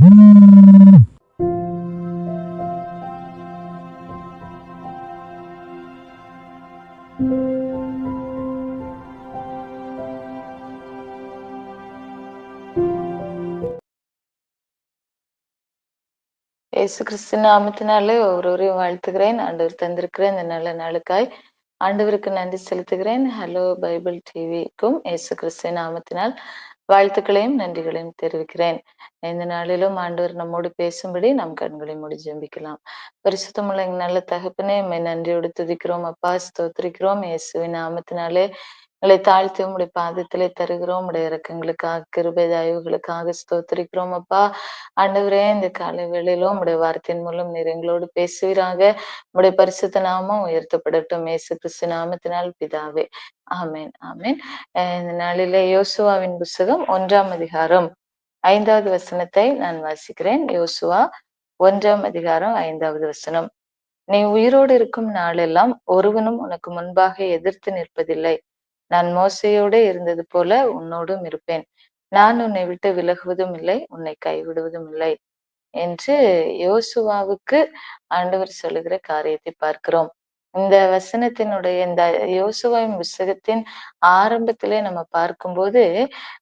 இயேசு கிறிஸ்து நாமத்தினாலே ஒவ்வொருவரையும் வாழ்த்துகிறேன் ஆண்டவர் தந்திருக்கிற இந்த நல்ல நாளுக்காய் ஆண்டவருக்கு நன்றி செலுத்துகிறேன் ஹலோ பைபிள் டிவிக்கும் இயேசு கிறிஸ்து நாமத்தினால் வாழ்த்துக்களையும் நன்றிகளையும் தெரிவிக்கிறேன். இந்த நாளிலும் ஆண்டவர் நம்மோடு பேசும்படி நம் கண்களை மூடி ஜெபிக்கலாம். பரிசுத்தமுள்ள நல்ல தகப்பனே உம்மை நன்றியோடு துதிக்கிறோம். அப்பா ஸ்தோத்திரிக்கிறோம். இயேசுவின் நாமத்தினாலே உங்களை தாழ்த்தி உங்களுடைய பாதத்திலே தருகிறோம். உடைய இறக்கங்களுக்காக கிருபை தயவுகளுக்காக ஸ்தோத்திரிக்கிறோம். அப்பா ஆண்டவரே இந்த காலை வேளையிலும் உடைய வார்த்தையின் மூலம் நீர் எங்களோடு பேசுவீராக. உடைய பரிசுத்த நாமம் உயர்த்தப்படட்டும். மேசு கிறிஸ்து நாமத்தினால் பிதாவே. ஆமேன் ஆமேன். இந்த நாளிலே யோசுவாவின் புஸ்தகம் ஒன்றாம் அதிகாரம் ஐந்தாவது வசனத்தை நான் வாசிக்கிறேன். யோசுவா ஒன்றாம் அதிகாரம் ஐந்தாவது வசனம். நீ உயிரோடு இருக்கும் நாளெல்லாம் ஒருவனும் உனக்கு முன்பாக எதிர்த்து நிற்பதில்லை. நான் மோசையோடு இருந்தது போல உன்னோடும் இருப்பேன். நான் உன்னை விட்டு விலகுவதும் இல்லை உன்னை கைவிடுவதும் இல்லை என்று யோசுவாவுக்கு ஆண்டவர் சொல்லுகிற காரியத்தை பார்க்கிறோம். இந்த வசனத்தினுடைய இந்த யோசுவாவின் புஸ்தகத்தின் ஆரம்பத்திலே நம்ம பார்க்கும்போது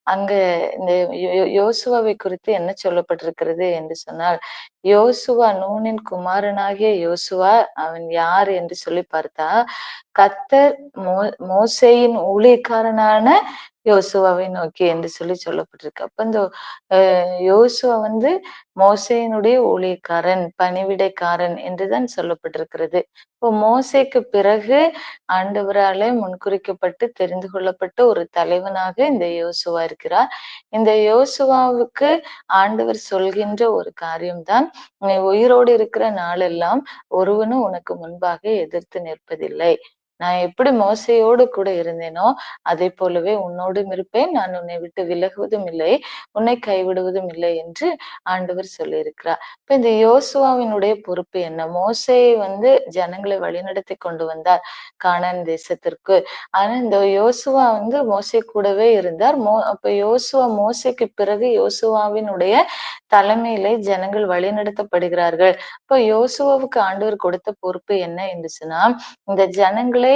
அங்க இந்த யோ- யோசுவாவை குறித்து என்ன சொல்லப்பட்டிருக்கிறது என்று சொன்னால் யோசுவா நூனின் குமாரனாகிய யோசுவா அவன் யார் என்று சொல்லி பார்த்தா கத்தர் மோ மோசையின் ஊழியக்காரனான யோசுவாவை நோக்கி என்று சொல்லி சொல்லப்பட்டிருக்கு. அப்ப இந்த யோசுவா வந்து மோசையினுடைய ஊழியக்காரன் பணிவிடைக்காரன் என்றுதான் சொல்லப்பட்டிருக்கிறது. இப்போ மோசேக்கு பிறகு ஆண்டவராலே முன்குறிக்கப்பட்டு தெரிந்து கொள்ளப்பட்ட ஒரு தலைவனாக இந்த யோசுவா இருக்கிறார். இந்த யோசுவாவுக்கு ஆண்டவர் சொல்கின்ற ஒரு காரியம்தான் நீ உயிரோடு இருக்கிற நாளெல்லாம் ஒருவனும் உனக்கு முன்பாக எதிர்த்து நிற்பதில்லை. நான் எப்படி மோசையோடு கூட இருந்தேனோ அதே போலவே உன்னோடும் இருப்பேன். நான் உன்னை விட்டு விலகுவதும் இல்லை. உன்னை கைவிடுவதும் இல்லை என்று ஆண்டவர் சொல்லியிருக்கிறார். இப்ப இந்த யோசுவாவினுடைய பொறுப்பு என்ன? மோசையை வந்து ஜனங்களை வழிநடத்தி கொண்டு வந்தார் கானான் தேசத்திற்கு. ஆனா இந்த யோசுவா வந்து மோசை கூடவே இருந்தார். மோ அப்ப யோசுவா மோசைக்கு பிறகு யோசுவாவினுடைய தலைமையிலே ஜனங்கள் வழிநடத்தப்படுகிறார்கள். இப்போ யோசுவாவுக்கு ஆண்டவர் கொடுத்த பொறுப்பு என்ன என்று சொன்னா இந்த ஜனங்களை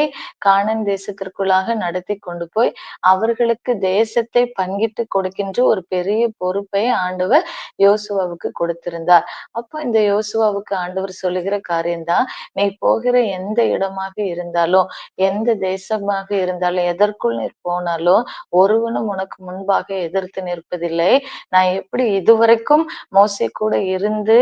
கானான் தேசத்திற்குள்ளாக நடத்தி கொண்டு போய் அவர்களுக்கு தேசத்தை பங்கிட்டு கொடுக்கின்ற ஒரு பெரிய பொறுப்பை ஆண்டவர் யோசுவாவுக்கு கொடுத்திருந்தார். அப்போ இந்த யோசுவாவுக்கு ஆண்டவர் சொல்லுகிற காரியம்தான் நீ போகிற எந்த இடமாக இருந்தாலும் எந்த தேசமாக இருந்தாலும் எதற்குள் நீ போனாலும் ஒருவனும் உனக்கு முன்பாக எதிர்த்து நிற்பதில்லை. நான் எப்படி இதுவரைக்கும் மோசை கூட இருந்து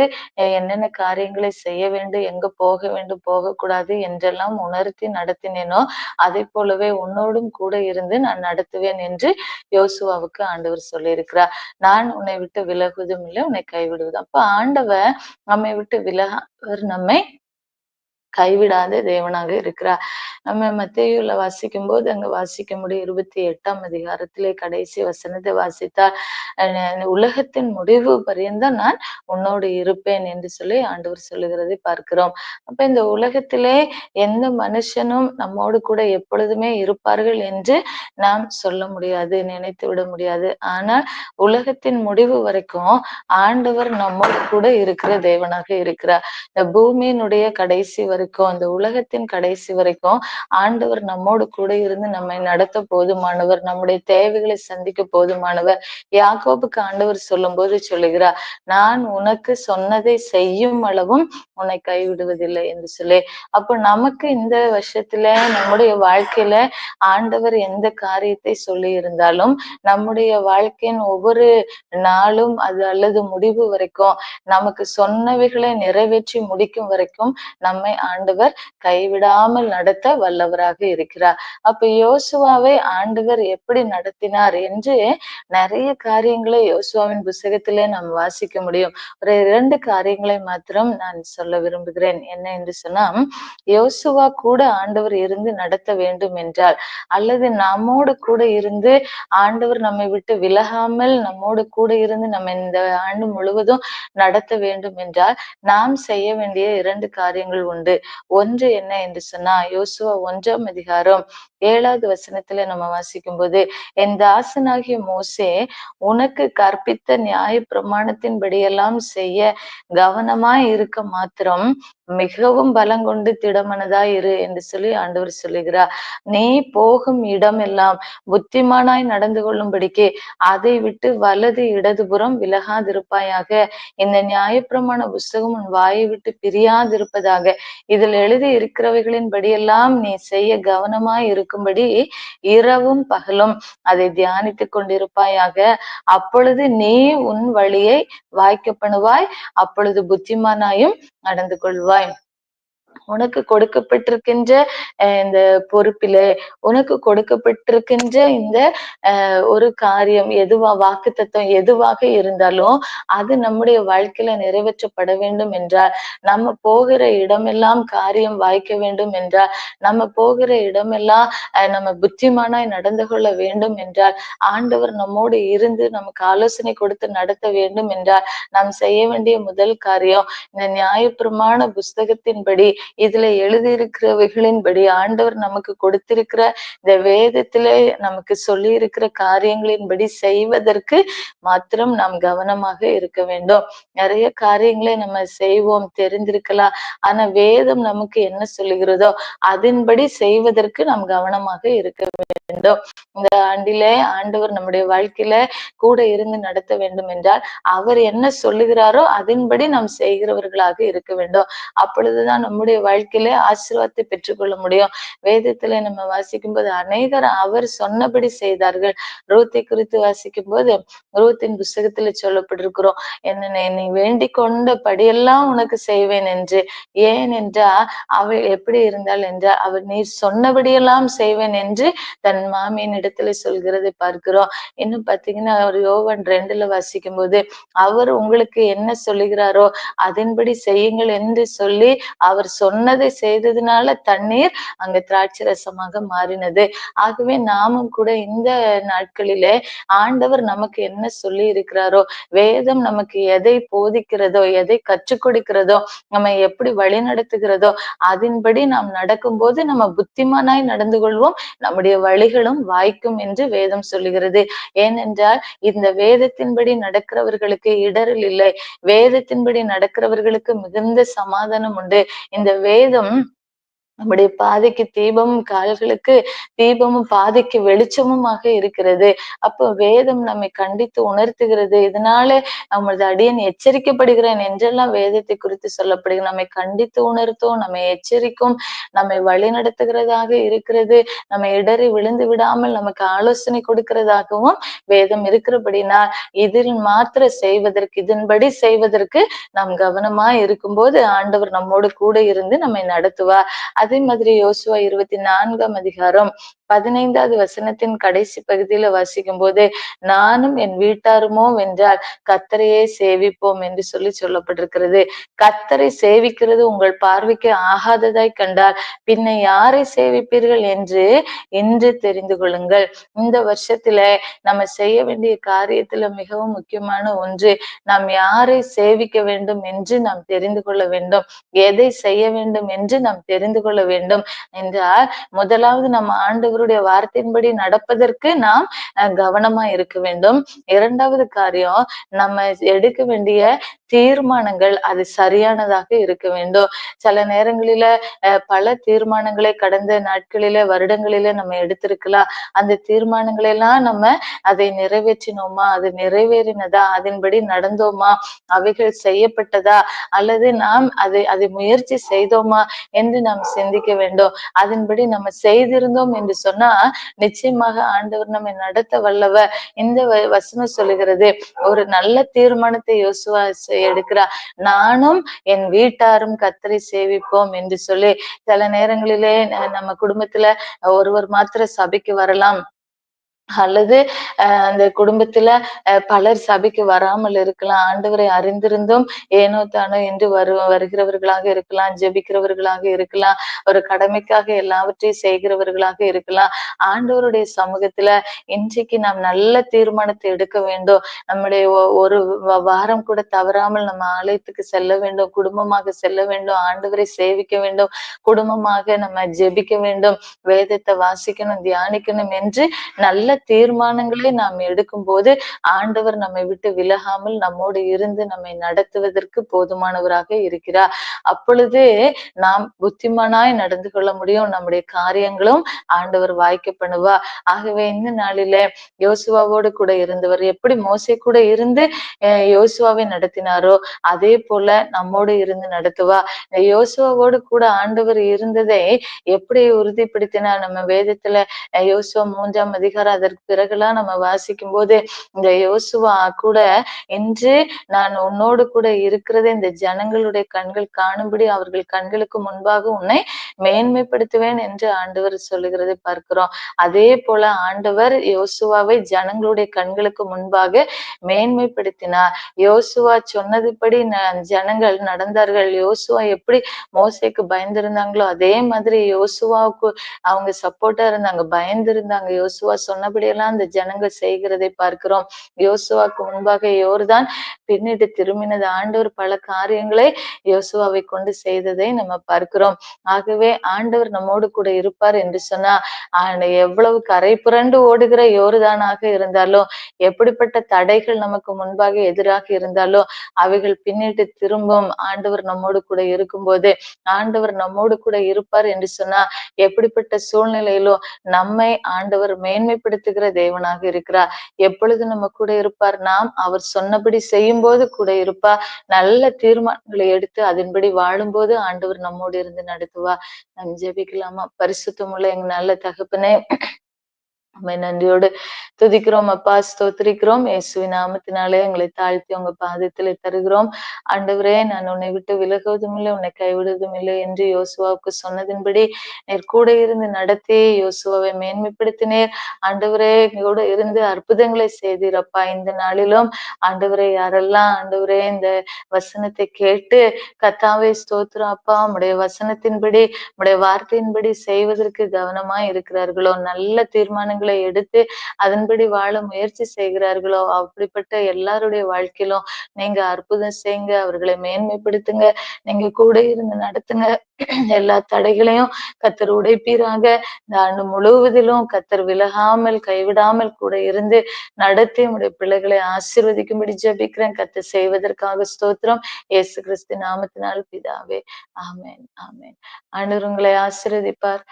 என்னென்ன காரியங்களை செய்ய வேண்டும் எங்க போக வேண்டும் போகக்கூடாது என்றெல்லாம் உணர்த்தி நடத்தினேனோ அதை போலவே உன்னோடும் கூட இருந்து நான் நடத்துவேன் என்று யோசுவாவுக்கு ஆண்டவர் சொல்லியிருக்கிறார். நான் உன்னை விட்டு விலகுவதும் இல்லை உன்னை கைவிடுவதும். அப்ப ஆண்டவர் நம்மை விட்டு விலக அவர் நம்மை கைவிடாத தேவனாக இருக்கிறார். நம்ம மத்தியுள்ள வாசிக்கும் போது அங்க வாசிக்க முடியும் இருபத்தி எட்டாம் அதிகாரத்திலே கடைசி வசனத்தை வாசித்தால் உலகத்தின் முடிவு பரியந்தம் நான் உன்னோடு இருப்பேன் என்று சொல்லி ஆண்டவர் சொல்லுகிறதை பார்க்கிறோம். அப்ப இந்த உலகத்திலே எந்த மனுஷனும் நம்மோடு கூட எப்பொழுதுமே இருப்பார்கள் என்று நாம் சொல்ல முடியாது நினைத்து விட முடியாது. ஆனால் உலகத்தின் முடிவு வரைக்கும் ஆண்டவர் நம்மோடு கூட இருக்கிற தேவனாக இருக்கிறார். இந்த பூமியினுடைய கடைசி வரைக்கும் அந்த உலகத்தின் கடைசி வரைக்கும் ஆண்டவர் நம்மோடு கூட இருந்து நம்மை நடத்த போதுமானவர் நம்முடைய தேவைகளை சந்திக்க போதுமானவர். யாக்கோபுக்கு ஆண்டவர் சொல்லும் போது சொல்லுகிறார் நான் உனக்கு சொன்னதை செய்யும் அளவும் உன்னை கைவிடுவதில்லை என்று சொல்லி. அப்போ நமக்கு இந்த வருஷத்துல நம்முடைய வாழ்க்கையில ஆண்டவர் எந்த காரியத்தை சொல்லி இருந்தாலும் நம்முடைய வாழ்க்கையின் ஒவ்வொரு நாளும் அது அல்லது முடிவு வரைக்கும் நமக்கு சொன்னவைகளை நிறைவேற்றி முடிக்கும் வரைக்கும் நம்மை ஆண்டவர் கைவிடாமல் நடத்த வல்லவராக இருக்கிறார். அப்ப யோசுவாவை ஆண்டவர் எப்படி நடத்தினார் என்று நிறைய காரியங்களை யோசுவாவின் புஸ்தகத்திலே நாம் வாசிக்க முடியும். ஒரு இரண்டு காரியங்களை மாத்திரம் நான் சொல்ல விரும்புகிறேன். என்ன என்று சொன்னா யோசுவா கூட ஆண்டவர் இருந்து நடத்த வேண்டும் என்றால் அல்லது நம்மோடு கூட இருந்து ஆண்டவர் நம்மை விட்டு விலகாமல் நம்மோடு கூட இருந்து நம்ம இந்த ஆண்டு முழுவதும் நடத்த வேண்டும் என்றால் நாம் செய்ய வேண்டிய இரண்டு காரியங்கள் உண்டு. ஒன்று என்ன என்று சொன்னா யோசுவா ஒன்றாம் அதிகாரம் ஏழாவது வசனத்துல நம்ம வாசிக்கும் போது என் தாசனாகிய மோசே உனக்கு கற்பித்த நியாய பிரமாணத்தின்படியெல்லாம் செய்ய கவனமா இருக்க மாத்திரம் மிகவும் பலங்கொண்டு திடமனதா இரு என்று சொல்லி ஆண்டவர் சொல்லுகிறார். நீ போகும் இடம் எல்லாம் புத்திமானாய் நடந்து கொள்ளும்படிக்கு அதை விட்டு வலது இடதுபுறம் விலகாதிருப்பாயாக. இந்த நியாயப்பிரமாண புஸ்தகம் உன் வாயை விட்டு பிரியாதிருப்பதாக. இதில் எழுதி இருக்கிறவைகளின் படியெல்லாம் நீ செய்ய கவனமாய் இருக்கும்படி இரவும் பகலும் அதை தியானித்துக் கொண்டிருப்பாயாக. அப்பொழுது நீ உன் வழியை வாய்க்கப்படுவாய். அப்பொழுது புத்திமானாயும் நடந்து கொள்வாய். உனக்கு கொடுக்கப்பட்டிருக்கின்ற இந்த பொறுப்பிலே உனக்கு கொடுக்கப்பட்டிருக்கின்ற இந்த ஒரு காரியம் எதுவா வாக்கு தத்துவம் எதுவாக இருந்தாலும் அது நம்முடைய வாழ்க்கையில நிறைவேற்றப்பட வேண்டும் என்றால் நம்ம போகிற இடமெல்லாம் காரியம் வாய்க்க வேண்டும் என்றால் நம்ம போகிற இடமெல்லாம் நம்ம புத்திமானாய் நடந்து கொள்ள வேண்டும் என்றால் ஆண்டவர் நம்மோடு இருந்து நமக்கு ஆலோசனை கொடுத்து நடத்த வேண்டும் என்றால் நாம் செய்ய வேண்டிய முதல் காரியம் இந்த நியாயப்பிரமாண புஸ்தகத்தின்படி இதுல எழுதியிருக்கிறவைகளின்படி ஆண்டவர் நமக்கு கொடுத்திருக்கிற இந்த வேதத்திலே நமக்கு சொல்லி இருக்கிற காரியங்களின்படி செய்வதற்கு மாத்திரம் நாம் கவனமாக இருக்க வேண்டும். நிறைய காரியங்களை நம்ம செய்வோம் தெரிந்திருக்கலாம். ஆனா வேதம் நமக்கு என்ன சொல்லுகிறதோ அதன்படி செய்வதற்கு நாம் கவனமாக இருக்க வேண்டும். இந்த ஆண்டிலே ஆண்டவர் நம்முடைய வாழ்க்கையில கூட இருந்து நடத்த வேண்டும் என்றால் அவர் என்ன சொல்லுகிறாரோ அதன்படி நாம் செய்கிறவர்களாக இருக்க வேண்டும். அப்பொழுதுதான் நம்முடைய வாழ்க்கையில ஆசீர்வாதத்தை பெற்றுக்கொள்ள முடியும். வேதத்துல நம்ம வாசிக்கும் போது அநேகர் அவர் சொன்னபடி செய்தார்கள். ரூத்தை குறித்து வாசிக்கும் போது ரூத்தின் புஸ்தகத்துல சொல்லப்பட்டிருக்கிறோம் என்ன நீ வேண்டிக் கொண்ட படியெல்லாம் உனக்கு செய்வேன் என்று. ஏன் என்றா அவள் எப்படி இருந்தாள் என்றால் அவர் நீ சொன்னபடியெல்லாம் செய்வேன் என்று தன் மாமியின் இடத்துல சொல்கிறதை பார்க்கிறோம். இன்னும் பாத்தீங்கன்னா அவர் யோவன் ரெண்டுல வாசிக்கும் போது அவர் உங்களுக்கு என்ன சொல்லுகிறாரோ அதன்படி செய்யுங்கள் என்று சொல்லி அவர் சொன்னதை செய்ததுனால தண்ணீர் அங்க திராட்சை ரசமாக மாறினது. ஆகவே நாமும் கூட இந்த நாட்களிலே ஆண்டவர் நமக்கு என்ன சொல்லி இருக்கிறாரோ வேதம் நமக்கு எதை போதிக்கிறதோ எதை கற்றுக் கொடுக்கிறதோ நம்ம எப்படி வழி நடத்துகிறதோ அதன்படி நாம் நடக்கும்போது நம்ம புத்திமானாய் நடந்து கொள்வோம் நம்முடைய வழிகளும் வாய்க்கும் என்று வேதம் சொல்லுகிறது. ஏனென்றால் இந்த வேதத்தின்படி நடக்கிறவர்களுக்கு இடரில் இல்லை. வேதத்தின்படி நடக்கிறவர்களுக்கு மிகுந்த சமாதானம் உண்டு. இந்த வேதம் நம்முடைய பாதைக்கு தீபமும் கால்களுக்கு தீபமும் பாதைக்கு வெளிச்சமுமாக இருக்கிறது. அப்போ வேதம் நம்மை கண்டித்து உணர்த்துகிறது. இதனால நம்மளது அடியன் எச்சரிக்கப்படுகிறேன் என்றெல்லாம் வேதத்தை குறித்து சொல்லப்படுகிறது. நம்மை கண்டித்து உணர்த்தும் நம்மை எச்சரிக்கும் நம்மை வழி நடத்துகிறதாக இருக்கிறது. நம்ம இடறி விழுந்து விடாமல் நமக்கு ஆலோசனை கொடுக்கிறதாகவும் வேதம் இருக்கிறபடினால் இதில் மாத்திர செய்வதற்கு இதன்படி செய்வதற்கு நாம் கவனமா இருக்கும்போது ஆண்டவர் நம்மோடு கூட இருந்து நம்மை நடத்துவார். அதே மாதிரி யோசுவா இருபத்தி நான்காம் அதிகாரம் பதினைந்தாவது வசனத்தின் கடைசி பகுதியில வாசிக்கும் போது நானும் என் வீட்டாருமோ என்றால் கத்தரையே சேவிப்போம் என்று சொல்லி சொல்லப்பட்டிருக்கிறது. கத்தரை சேவிக்கிறது உங்கள் பார்வைக்கு ஆகாததாய் கண்டால் பின்ன யாரை சேவிப்பீர்கள் என்று இன்று தெரிந்து கொள்ளுங்கள். இந்த வருஷத்துல நம்ம செய்ய வேண்டிய காரியத்துல மிகவும் முக்கியமான ஒன்று நாம் யாரை சேவிக்க வேண்டும் என்று நாம் தெரிந்து கொள்ள வேண்டும். எதை செய்ய வேண்டும் என்று நாம் தெரிந்து கொள்ள வேண்டும். என்றால் முதலாவது நம்ம ஆண்டு அவருடைய வார்த்தையின்படி நடப்பதற்கு நாம் கவனமா இருக்க வேண்டும். இரண்டாவது காரியம் நம்ம எடுக்க வேண்டிய தீர்மானங்கள் அது சரியானதாக இருக்க வேண்டும். சில நேரங்களில பல தீர்மானங்களை கடந்த நாட்களில வருடங்களில நம்ம எடுத்திருக்கலாம். அந்த தீர்மானங்களை எல்லாம் நம்ம அதை நிறைவேற்றினோமா? அது நிறைவேறினதா? அதன்படி நடந்தோமா? அவைகள் செய்யப்பட்டதா? அல்லது நாம் அதை அதை முயற்சி செய்தோமா? என்று நாம் சிந்திக்க வேண்டும். அதன்படி நம்ம செய்திருந்தோம் என்று சொன்னா நிச்சயமாக ஆண்டவர் நம்மை நடத்த வல்லவ. இந்த வசனம் சொல்லுகிறது ஒரு நல்ல தீர்மானத்தை யோசுவா எடுக்கிறார். நானும் என் வீட்டாரும் கத்தரை சேவிப்போம் என்று சொல்லி சில நேரங்களிலே நம்ம குடும்பத்துல ஒருவர் மாத்திர சபைக்கு வரலாம். அல்லது அந்த குடும்பத்துல பலர் சபைக்கு வராமல் இருக்கலாம். ஆண்டவரை அறிந்திருந்தும் ஏனோ தானோ என்று வரு வருகிறவர்களாக இருக்கலாம் ஜெபிக்கிறவர்களாக இருக்கலாம் ஒரு கடமைக்காக எல்லாவற்றையும் செய்கிறவர்களாக இருக்கலாம். ஆண்டவருடைய சமூகத்துல இன்றைக்கு நாம் நல்ல தீர்மானத்தை எடுக்க வேண்டும். நம்முடைய ஒரு வாரம் கூட தவறாமல் நம்ம ஆலயத்துக்கு செல்ல வேண்டும் குடும்பமாக செல்ல வேண்டும் ஆண்டவரை சேவிக்க வேண்டும் குடும்பமாக நம்ம ஜெபிக்க வேண்டும் வேதத்தை வாசிக்கணும் தியானிக்கணும் என்று நல்ல தீர்மானங்களை நாம் எடுக்கும் போது ஆண்டவர் நம்மை விட்டு விலகாமல் நம்மோடு இருந்து நம்மை நடத்துவதற்கு போதுமானவராக இருக்கிறார். அப்பொழுது நாம் புத்திமானாய் நடந்து கொள்ள முடியும். நம்முடைய காரியங்களும் ஆண்டவர் வாய்க்க பண்ணுவா ஆகவே இந்த நாளில யோசுவாவோடு கூட இருந்தவர் எப்படி மோசை கூட இருந்து யோசுவாவை நடத்தினாரோ அதே போல நம்மோடு இருந்து நடத்துவா யோசுவாவோடு கூட ஆண்டவர் இருந்ததை எப்படி உறுதிப்படுத்தினார்? நம்ம வேதத்துல யோசுவா மூன்றாம் அதிகாரம் அதற்கு பிறகுலாம் நம்ம வாசிக்கும் போது இந்த யோசுவா கூட இன்று நான் உன்னோடு கூட இருக்கிறது இந்த ஜனங்களுடைய கண்கள் காணும்படி அவர்கள் கண்களுக்கு முன்பாக உன்னை மேன்மைப்படுத்துவேன் என்று ஆண்டவர் சொல்லுகிறதை பார்க்கிறோம். அதே போல ஆண்டவர் யோசுவாவை ஜனங்களுடைய கண்களுக்கு முன்பாக மேன்மைப்படுத்தினார். யோசுவா சொன்னதுபடி ஜனங்கள் நடந்தார்கள். யோசுவா எப்படி மோசைக்கு பயந்திருந்தாங்களோ அதே மாதிரி யோசுவாவுக்கு அவங்க சப்போர்ட்டா இருந்தாங்க பயந்திருந்தாங்க. யோசுவா சொன்னபடியெல்லாம் அந்த ஜனங்கள் செய்கிறதை பார்க்கிறோம். யோசுவாக்கு முன்பாக யோர்தான் பின்னிட்டு திரும்பினது. ஆண்டவர் பல காரியங்களை யோசுவாவை கொண்டு செய்ததை நம்ம பார்க்கிறோம். ஆகவே ஆண்டவர் நம்மோடு கூட இருப்பார் என்று சொன்னா எவ்வளவு கரை புரண்டு ஓடுகிற யோருதானாக இருந்தாலும் எப்படிப்பட்ட தடைகள் நமக்கு முன்பாக எதிராக இருந்தாலும் அவைகள் பின்னிட்டு திரும்பும் ஆண்டவர் நம்மோடு கூட இருக்கும்போது ஆண்டவர் நம்மோடு கூட இருப்பார் என்று சொன்னா எப்படிப்பட்ட சூழ்நிலையிலும் நம்மை ஆண்டவர் மேன்மைப்படுத்துகிற தேவனாக இருக்கிறார். எப்பொழுது நம்ம கூட இருப்பார்? நாம் அவர் சொன்னபடி செய்யும் போது கூட இருப்பார். நல்ல தீர்மானங்களை எடுத்து அதன்படி வாழும்போது ஆண்டவர் நம்மோடு இருந்து நடத்துவா நாம் ஜெபிக்கலாமா? பரிசுத்தமுள்ள எங்க நல்ல தகப்பனே அம்மை நன்றியோடு துதிக்கிறோம் அப்பா ஸ்தோத்திரிக்கிறோம் இயேசுவி நாமத்தினாலே எங்களை தாழ்த்தி உங்க பாதத்துல தருகிறோம் ஆண்டவரே நான் உன்னை விட்டு விலகுவதும் இல்லை உன்னை கைவிடுவதும் இல்லை என்று யோசுவாவுக்கு சொன்னதின்படி நேர் கூட இருந்து நடத்தி யோசுவாவை மேன்மைப்படுத்தினேர் ஆண்டவரே கூட இருந்து அற்புதங்களை செய்தீரப்பா இந்த நாளிலும் ஆண்டவரே யாரெல்லாம் ஆண்டவரே இந்த வசனத்தை கேட்டு கத்தாவை ஸ்தோத்திரம் அப்பா உடைய வசனத்தின்படி உடைய வார்த்தையின்படி செய்வதற்கு கவனமா இருக்கிறார்களோ நல்ல தீர்மானம் தீர்மானங்களை எடுத்து அதன்படி வாழ முயற்சி செய்கிறார்களோ அப்படிப்பட்ட எல்லாருடைய வாழ்க்கையிலும் நீங்க அற்புதம் செய்யுங்க அவர்களை மேன்மைப்படுத்துங்க நீங்க கூட இருந்து நடத்துங்க. எல்லா தடைகளையும் கத்தர் உடைப்பீராக. இந்த ஆண்டு முழுவதிலும் கத்தர் விலகாமல் கைவிடாமல் கூட இருந்து நடத்தி உடைய பிள்ளைகளை ஆசிர்வதிக்கும்படி ஜபிக்கிறேன். கத்தர் செய்வதற்காக ஸ்தோத்திரம். இயேசு கிறிஸ்து நாமத்தினால் பிதாவே. ஆமேன் ஆமேன். அனுருங்களை ஆசிர்வதிப்பார்.